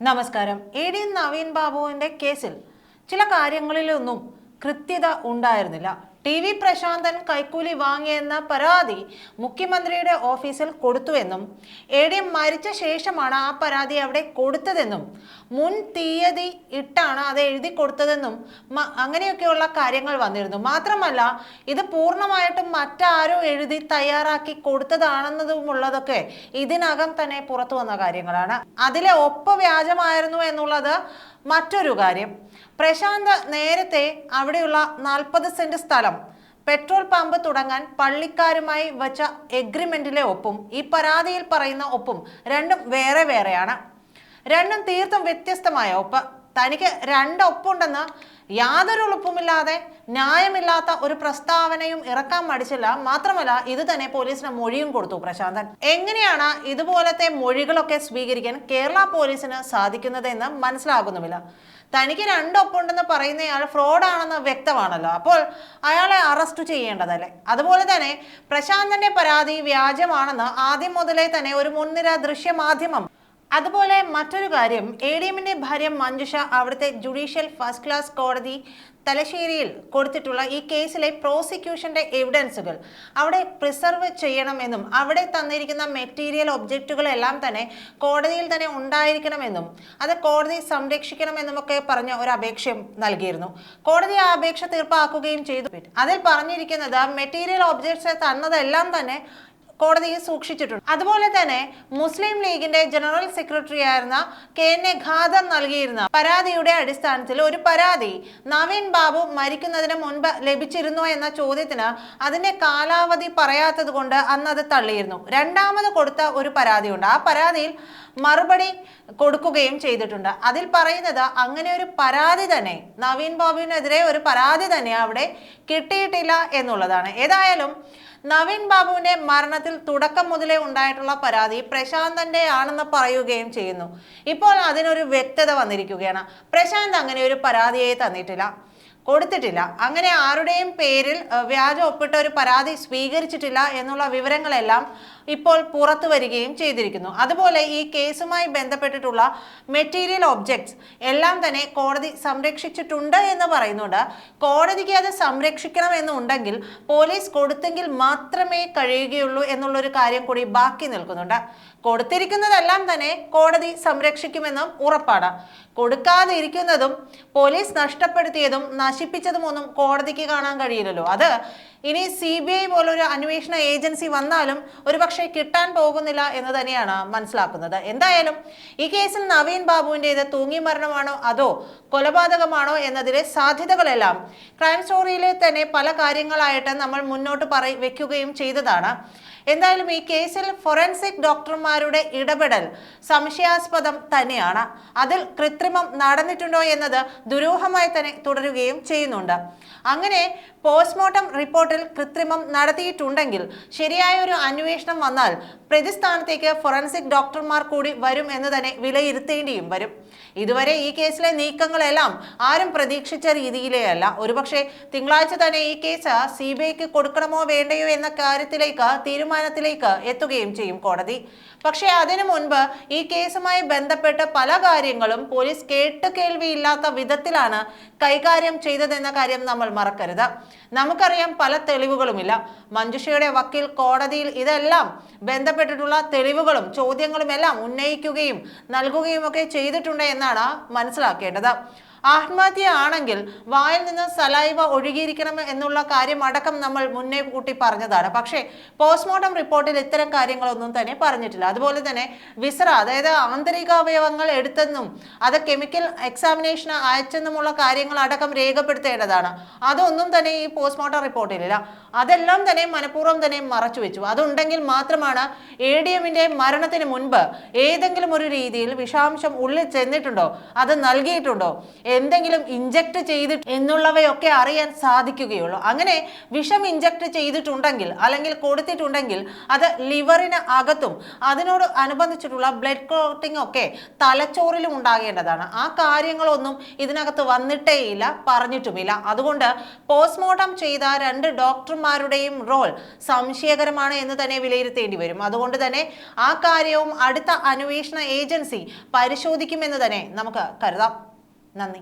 നമസ്കാരം. A D Naveen ബാബുവിന്റെ കേസിൽ ചില കാര്യങ്ങളിലൊന്നും കൃത്യത ഉണ്ടായിരുന്നില്ല. ടി വി പ്രശാന്തൻ കൈക്കൂലി വാങ്ങിയെന്ന പരാതി മുഖ്യമന്ത്രിയുടെ ഓഫീസിൽ കൊടുത്തുവെന്നും എ ഡി മരിച്ച ശേഷമാണ് ആ പരാതി അവിടെ കൊടുത്തതെന്നും മുൻ തീയതി ഇട്ടാണ് അത് എഴുതി കൊടുത്തതെന്നും അങ്ങനെയൊക്കെയുള്ള കാര്യങ്ങൾ വന്നിരുന്നു. മാത്രമല്ല ഇത് പൂർണമായിട്ടും മറ്റാരോ എഴുതി തയ്യാറാക്കി കൊടുത്തതാണെന്നതുമുള്ളതൊക്കെ ഇതിനകം തന്നെ പുറത്തു വന്ന കാര്യങ്ങളാണ്. അതിലെ ഒപ്പ് വ്യാജമായിരുന്നു എന്നുള്ളത് മറ്റൊരു കാര്യം. പ്രശാന്ത് നേരത്തെ അവിടെയുള്ള നാൽപ്പത് സെന്റ് സ്ഥലം പെട്രോൾ പമ്പ് തുടങ്ങാൻ പള്ളിക്കാരുമായി വച്ച എഗ്രിമെന്റിലെ ഒപ്പും ഈ പരാതിയിൽ പറയുന്ന ഒപ്പും രണ്ടും വേറെ വേറെയാണ്. രണ്ടും തീർത്തും വ്യത്യസ്തമായ ഒപ്പ്. തനിക്ക് രണ്ട് ഒപ്പുണ്ടെന്ന് യാതൊരു എളുപ്പമില്ലാതെ ന്യായമില്ലാത്ത ഒരു പ്രസ്താവനയും ഇറക്കാൻ മടിച്ചില്ല. മാത്രമല്ല ഇത് തന്നെ പോലീസിന് മൊഴിയും കൊടുത്തു പ്രശാന്തൻ. എങ്ങനെയാണ് ഇതുപോലത്തെ മൊഴികളൊക്കെ സ്വീകരിക്കാൻ കേരള പോലീസിന് സാധിക്കുന്നതെന്ന് മനസ്സിലാകുന്നുമില്ല. തനിക്ക് രണ്ടൊപ്പുണ്ടെന്ന് പറയുന്നയാൾ ഫ്രോഡാണെന്ന് വ്യക്തമാണല്ലോ. അപ്പോൾ അയാളെ അറസ്റ്റ് ചെയ്യേണ്ടതല്ലേ? അതുപോലെ തന്നെ പ്രശാന്തന്റെ പരാതി വ്യാജമാണെന്ന് ആദ്യം മുതലേ തന്നെ ഒരു മുൻനിര ദൃശ്യമാധ്യമം അതുപോലെ മറ്റൊരു കാര്യം എ ഡി എമ്മിന്റെ ഭാര്യ മഞ്ജുഷ അവിടുത്തെ ജുഡീഷ്യൽ ഫസ്റ്റ് ക്ലാസ് കോടതി തലശ്ശേരിയിൽ കൊടുത്തിട്ടുള്ള ഈ കേസിലെ പ്രോസിക്യൂഷന്റെ എവിഡൻസുകൾ അവിടെ പ്രിസർവ് ചെയ്യണമെന്നും അവിടെ തന്നിരിക്കുന്ന മെറ്റീരിയൽ ഒബ്ജക്റ്റുകളെല്ലാം തന്നെ കോടതിയിൽ തന്നെ ഉണ്ടായിരിക്കണമെന്നും അത് കോടതി സംരക്ഷിക്കണമെന്നും ഒക്കെ പറഞ്ഞ ഒരു അപേക്ഷയും നൽകിയിരുന്നു. കോടതി ആ അപേക്ഷ തീർപ്പാക്കുകയും ചെയ്തു. അതിൽ പറഞ്ഞിരിക്കുന്നത് മെറ്റീരിയൽ ഒബ്ജക്ട്സ് തന്നതെല്ലാം തന്നെ കോടതിയിൽ സൂക്ഷിച്ചിട്ടുണ്ട്. അതുപോലെ തന്നെ മുസ്ലിം ലീഗിന്റെ ജനറൽ സെക്രട്ടറി ആയിരുന്ന കെ എൻ ഖാദർ നൽകിയിരുന്ന പരാതിയുടെ അടിസ്ഥാനത്തിൽ ഒരു പരാതി നവീൻ ബാബു മരിക്കുന്നതിന് മുൻപ് ലഭിച്ചിരുന്നോ എന്ന ചോദ്യത്തിന് അതിന്റെ കാലാവധി പറയാത്തത് കൊണ്ട് അന്ന് അത് തള്ളിയിരുന്നു. രണ്ടാമത് കൊടുത്ത ഒരു പരാതിയുണ്ട്. ആ പരാതിയിൽ മറുപടി കൊടുക്കുകയും ചെയ്തിട്ടുണ്ട്. അതിൽ പറയുന്നത് അങ്ങനെ ഒരു പരാതി തന്നെ നവീൻ ബാബുവിനെതിരെ ഒരു പരാതി തന്നെ അവിടെ കിട്ടിയിട്ടില്ല എന്നുള്ളതാണ്. ഏതായാലും നവീൻ ബാബുവിന്റെ മരണത്തിൽ തുടക്കം മുതലേ ഉണ്ടായിട്ടുള്ള പരാതി പ്രശാന്തന്റെ ആണെന്ന് പറയുകയും ചെയ്യുന്നു. ഇപ്പോൾ അതിനൊരു വ്യക്തത വന്നിരിക്കുകയാണ്. പ്രശാന്ത് അങ്ങനെ ഒരു പരാതിയെ തന്നിട്ടില്ല. കൊടുത്തിട്ടില്ല. അങ്ങനെ ആരുടെയും പേരിൽ വ്യാജ ഒപ്പിട്ട ഒരു പരാതി സ്വീകരിച്ചിട്ടില്ല എന്നുള്ള വിവരങ്ങളെല്ലാം ഇപ്പോൾ പുറത്തു വരികയും ചെയ്തിരിക്കുന്നു. അതുപോലെ ഈ കേസുമായി ബന്ധപ്പെട്ടിട്ടുള്ള മെറ്റീരിയൽ ഒബ്ജക്ട്സ് എല്ലാം തന്നെ കോടതി സംരക്ഷിച്ചിട്ടുണ്ട് എന്ന് പറയുന്നുണ്ട്. കോടതിക്ക് അത് സംരക്ഷിക്കണം എന്നുണ്ടെങ്കിൽ പോലീസ് കൊടുത്തെങ്കിൽ മാത്രമേ കഴിയുകയുള്ളൂ എന്നുള്ളൊരു കാര്യം കൂടി ബാക്കി നിൽക്കുന്നുണ്ട്. കൊടുത്തിരിക്കുന്നതെല്ലാം തന്നെ കോടതി സംരക്ഷിക്കുമെന്നും ഉറപ്പാണ്. കൊടുക്കാതിരിക്കുന്നതും പോലീസ് നഷ്ടപ്പെടുത്തിയതും നശിപ്പിച്ചതുമൊന്നും കോടതിക്ക് കാണാൻ കഴിയില്ലല്ലോ. അത് ഇനി സി ബി ഐ പോലൊരു അന്വേഷണ ഏജൻസി വന്നാലും ഒരുപക്ഷെ കിട്ടാൻ പോകുന്നില്ല എന്ന് തന്നെയാണ് മനസ്സിലാക്കുന്നത്. എന്തായാലും ഈ കേസിൽ നവീൻ ബാബുവിന്റെ ഇത് തൂങ്ങി മരണമാണോ അതോ കൊലപാതകമാണോ എന്നതിലെ സാധ്യതകളെല്ലാം ക്രൈം സ്റ്റോറിയിലെ തന്നെ പല കാര്യങ്ങളായിട്ട് നമ്മൾ മുന്നോട്ട് പറ വെക്കുകയും ചെയ്തതാണ്. എന്തായാലും ഈ കേസിൽ ഫൊറൻസിക് ഡോക്ടർമാരുടെ ഇടപെടൽ സംശയാസ്പദം തന്നെയാണ്. അതിൽ കൃത്രിമം നടന്നിട്ടുണ്ടോ എന്നത് ദുരൂഹമായി തന്നെ തുടരുകയും ചെയ്യുന്നുണ്ട്. അങ്ങനെ പോസ്റ്റ്മോർട്ടം റിപ്പോർട്ടിൽ കൃത്രിമം നടത്തിയിട്ടുണ്ടെങ്കിൽ ശരിയായ ഒരു അന്വേഷണം വന്നാൽ പ്രതിസ്ഥാനത്തേക്ക് ഫോറൻസിക് ഡോക്ടർമാർ കൂടി വരും എന്ന് തന്നെ വിലയിരുത്തേണ്ടിയും വരും. ഇതുവരെ ഈ കേസിലെ നീക്കങ്ങളെല്ലാം ആരും പ്രതീക്ഷിച്ച രീതിയിലേ അല്ല ഒരുപക്ഷെ തിങ്കളാഴ്ച തന്നെ ഈ കേസ് സി ബി ഐക്ക് കൊടുക്കണമോ വേണ്ടയോ എന്ന കാര്യത്തിലേക്ക് തീരുമാനത്തിലേക്ക് എത്തുകയും ചെയ്യും കോടതി. പക്ഷേ അതിനു മുൻപ് ഈ കേസുമായി ബന്ധപ്പെട്ട് പല കാര്യങ്ങളും പോലീസ് കേട്ട് കേൾവിയില്ലാത്ത വിധത്തിലാണ് കൈകാര്യം ചെയ്തതെന്ന കാര്യം നമ്മൾ മറക്കരുത്. നമുക്കറിയാം പല തെളിവുകളുമില്ല. മഞ്ജുഷയുടെ വക്കീൽ കോടതിയിൽ ഇതെല്ലാം ബന്ധപ്പെട്ടിട്ടുള്ള തെളിവുകളും ചോദ്യങ്ങളും എല്ലാം ഉന്നയിക്കുകയും നൽകുകയും ഒക്കെ ചെയ്തിട്ടുണ്ട് എന്നാണ് മനസ്സിലാക്കേണ്ടത്. ആത്മഹത്യ ആണെങ്കിൽ വായിൽ നിന്ന് സലൈവ ഒഴുകിയിരിക്കണം എന്നുള്ള കാര്യം അടക്കം നമ്മൾ മുന്നേ കൂട്ടി പറഞ്ഞതാണ്. പക്ഷേ പോസ്റ്റ്മോർട്ടം റിപ്പോർട്ടിൽ ഇത്തരം കാര്യങ്ങളൊന്നും തന്നെ പറഞ്ഞിട്ടില്ല. അതുപോലെ തന്നെ വിസറ അതായത് ആന്തരിക അവയവങ്ങൾ എടുത്തെന്നും അത് കെമിക്കൽ എക്സാമിനേഷന് അയച്ചെന്നുമുള്ള കാര്യങ്ങൾ അടക്കം രേഖപ്പെടുത്തേണ്ടതാണ്. അതൊന്നും തന്നെ ഈ പോസ്റ്റ്മോർട്ടം റിപ്പോർട്ടിലില്ല അതെല്ലാം തന്നെ മനഃപൂർവം തന്നെ മറച്ചു വെച്ചു. അതുണ്ടെങ്കിൽ മാത്രമാണ് എ ഡി എമ്മിന്റെ മരണത്തിന് മുൻപ് ഏതെങ്കിലും ഒരു രീതിയിൽ വിഷാംശം ഉള്ളിൽ ചെന്നിട്ടുണ്ടോ? അത് നൽകിയിട്ടുണ്ടോ? എന്തെങ്കിലും ഇഞ്ചക്ട് ചെയ്തിട്ട് എന്നുള്ളവയൊക്കെ അറിയാൻ സാധിക്കുകയുള്ളൂ. അങ്ങനെ വിഷം ഇഞ്ചക്ട് ചെയ്തിട്ടുണ്ടെങ്കിൽ അല്ലെങ്കിൽ കൊടുത്തിട്ടുണ്ടെങ്കിൽ അത് ലിവറിന് അകത്തും അതിനോട് അനുബന്ധിച്ചിട്ടുള്ള ബ്ലഡ് ക്ലോട്ടിംഗ് ഒക്കെ തലച്ചോറിലും ഉണ്ടാകേണ്ടതാണ്. ആ കാര്യങ്ങളൊന്നും ഇതിനകത്ത് വന്നിട്ടേയില്ല പറഞ്ഞിട്ടുമില്ല. അതുകൊണ്ട് പോസ്റ്റ്മോർട്ടം ചെയ്ത രണ്ട് ഡോക്ടർമാരുടെയും റോൾ സംശയകരമാണ് എന്ന് തന്നെ വിലയിരുത്തേണ്ടി വരും. അതുകൊണ്ട് തന്നെ ആ കാര്യവും അടുത്ത അന്വേഷണ ഏജൻസി പരിശോധിക്കുമെന്ന് തന്നെ നമുക്ക് കരുതാം. നന്ദി